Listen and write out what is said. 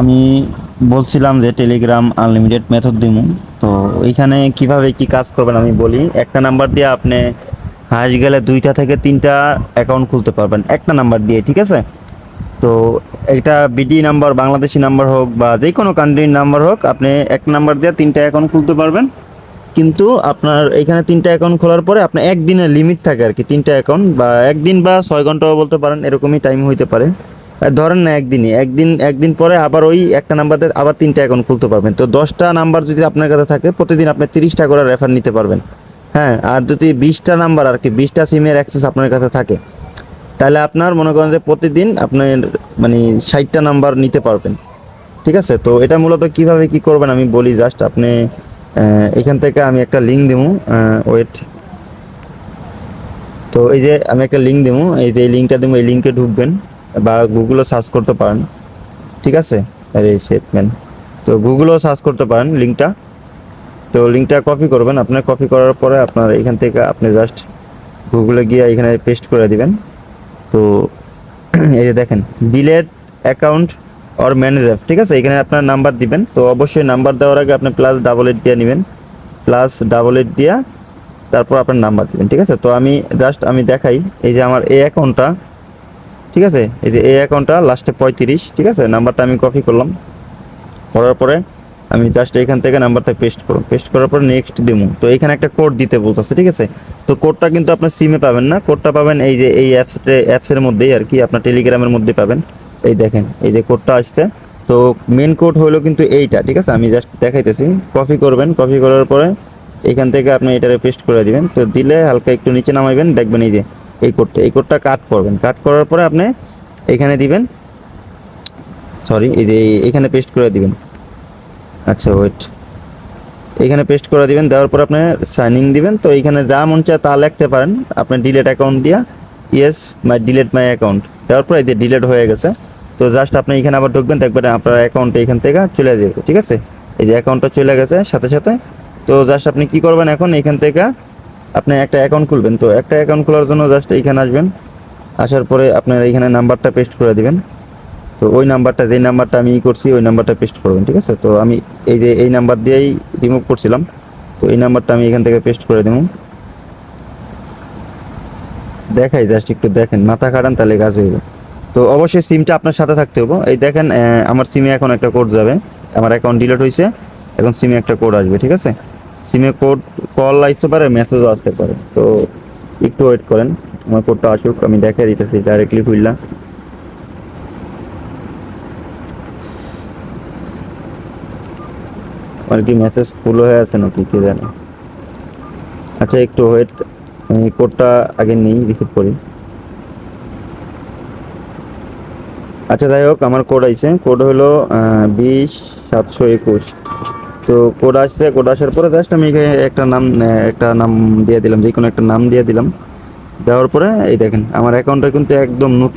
আমি বলছিলাম যে টেলিগ্রাম আনলিমিটেড মেথড দিব তো এইখানে কীভাবে কি কাজ করবেন আমি বলি। একটা নাম্বার দিয়ে আপনি হাঁস গেলে দুইটা থেকে তিনটা অ্যাকাউন্ট খুলতে পারবেন। একটা নাম্বার দিয়ে, ঠিক আছে? তো এটা বিডি নাম্বার বাংলাদেশি নাম্বার হোক বা যে কোনো কান্ট্রির নাম্বার হোক, আপনি এক নাম্বার দিয়ে তিনটা অ্যাকাউন্ট খুলতে পারবেন। কিন্তু আপনার এখানে তিনটা অ্যাকাউন্ট খোলার পরে আপনার একদিনের লিমিট থাকে আর কি, তিনটা অ্যাকাউন্ট বা একদিন বা ছয় ঘন্টাও বলতে পারেন, এরকমই টাইম হইতে পারে। ধরেন না একদিনই, একদিন একদিন পরে আবার ওই একটা নাম্বার দিয়ে আবার তিনটা অ্যাকাউন্ট খুলতে পারবেন। তো দশটা নাম্বার যদি আপনার কাছে থাকে, প্রতিদিন আপনি তিরিশটা করে রেফার নিতে পারবেন। হ্যাঁ আর যদি বিশটা নাম্বার আর কি, বিশটা সিমের অ্যাক্সেস আপনার কাছে থাকে, তাহলে আপনার মনে করেন যে প্রতিদিন আপনি মানে ষাটটা নাম্বার নিতে পারবেন। ঠিক আছে? তো এটা মূলত কীভাবে কি করবেন আমি বলি জাস্ট আপনি এখান থেকে আমি একটা লিঙ্ক দেবো ওয়েট তো এই যে আমি একটা লিঙ্ক দেবো, এই যে এই লিঙ্কটা দেবো, এই লিঙ্কে ঢুকবেন। বা গুগলও সার্চ করতে পারেন। ঠিক আছে? আরে তো গুগলও সার্চ করতে পারেন লিঙ্কটা তো লিঙ্কটা কপি করবেন। আপনার কপি করার পরে আপনার এখান থেকে আপনি জাস্ট গুগলে গিয়ে এখানে পেস্ট করে দিবেন। তো এই যে দেখেন ডিলেট অ্যাকাউন্ট অর ম্যানেজার ঠিক আছে? এখানে আপনার নাম্বার দিবেন। তো অবশ্যই নাম্বার দেওয়ার আগে আপনি প্লাস ডাবল এইট দিয়ে নেবেন। প্লাস ডাবল এইট দিয়া তারপর আপনার নাম্বার দিবেন, ঠিক আছে? তো আমি জাস্ট আমি দেখাই, এই যে আমার এই অ্যাকাউন্টটা ঠিক আছে? এই যে এই অ্যাকাউন্টটা লাস্টে পঁয়ত্রিশ, ঠিক আছে? নাম্বারটা আমি কপি করলাম। করার পরে আমি জাস্ট এখান থেকে নাম্বারটা পেস্ট করব। পেস্ট করার পর নেক্সট দেবো তো এখানে একটা কোড দিতে বলতেছে, ঠিক আছে? তো কোডটা কিন্তু আপনার সিমে পাবেন না। কোডটা পাবেন এই যে এই অ্যাপস অ্যাপসের মধ্যেই আর কি। আপনার টেলিগ্রামের মধ্যে পাবেন। এই দেখেন, এই যে কোডটা আসছে। তো মেন কোড হলো কিন্তু এইটা, ঠিক আছে? আমি জাস্ট দেখাইতেছি। কপি করবেন। কপি করার পরে এখান থেকে আপনি এটারে পেস্ট করে দিবেন। তো দিলে হালকা একটু নিচে নামাইবেন। দেখবেন এই যে এই কোডটা এই কোডটা কাট করবেন। কাট করার পরে আপনি এখানে দিবেন। সরি এই যে এখানে পেস্ট করে দিবেন। আচ্ছা ওয়েট এখানে পেস্ট করে দিবেন, দেওয়ার পর আপনি সাইনিং দিবেন। তো এখানে যা মন চায় তা লিখতে পারেন। আপনি ডিলেট অ্যাকাউন্ট দিয়া yes my delete my account দেওয়ার পর এই যে ডিলেট হয়ে গেছে। তো জাস্ট আপনি এখানে আবার ঢুকবেন, দেখবেন আপনার অ্যাকাউন্ট এখান থেকে চলে যাবে, ঠিক আছে? এই যে অ্যাকাউন্টটা চলে গেছে, সাথে সাথে। তো জাস্ট আপনি কি করবেন এখন? এখান থেকে আপনি একটা অ্যাকাউন্ট খুলবেন। তো একটা অ্যাকাউন্ট খোলার জন্য জাস্ট এইখানে আসবেন। আসার পরে আপনার এইখানে নাম্বারটা পেস্ট করে দিবেন। তো ওই নাম্বারটা, যেই নাম্বারটা আমি ই করছি, ওই নাম্বারটা পেস্ট করবেন, ঠিক আছে? তো আমি এই যে এই নাম্বার দিয়েই রিমুভ করছিলাম। তো এই নাম্বারটা আমি এখান থেকে পেস্ট করে দেবো। দেখাই জাস্ট একটু দেখেন। মাথা কাটান তাহলে কাজ হইবে তো অবশ্যই সিমটা আপনার সাথে থাকতে হবে। এই দেখেন আমার সিমে এখন একটা কোড যাবে। আমার অ্যাকাউন্ট ডিলিট হয়েছে এখন সিমে একটা কোড আসবে, ঠিক আছে? সিমে কোড কল আসতে পারে, মেসেজও আসতে পারে। তো একটু ওয়েট করেন, আমার কোডটা আসুক, আমি দেখাই দিতেছি ডাইরেক্টলি খুললাম আমার কি মেসেজ ফুল হয়ে আছে নাকি, কে জানে? আচ্ছা একটু ওয়েট আমি কোডটা আগে নেই রিসিভ করি। আচ্ছা যাই হোক, আমার কোড আইছে। কোড হলো বিশ সাতশো একুশ। তো কোড আসছে কোড আসার পরে জাস্ট আমি একটা নাম একটা নাম দিয়ে দিলাম যে কোনো একটা নাম দিয়ে দিলাম। দেওয়ার পরে এই দেখেন, আমার অ্যাকাউন্টটা কিন্তু একদম নতুন।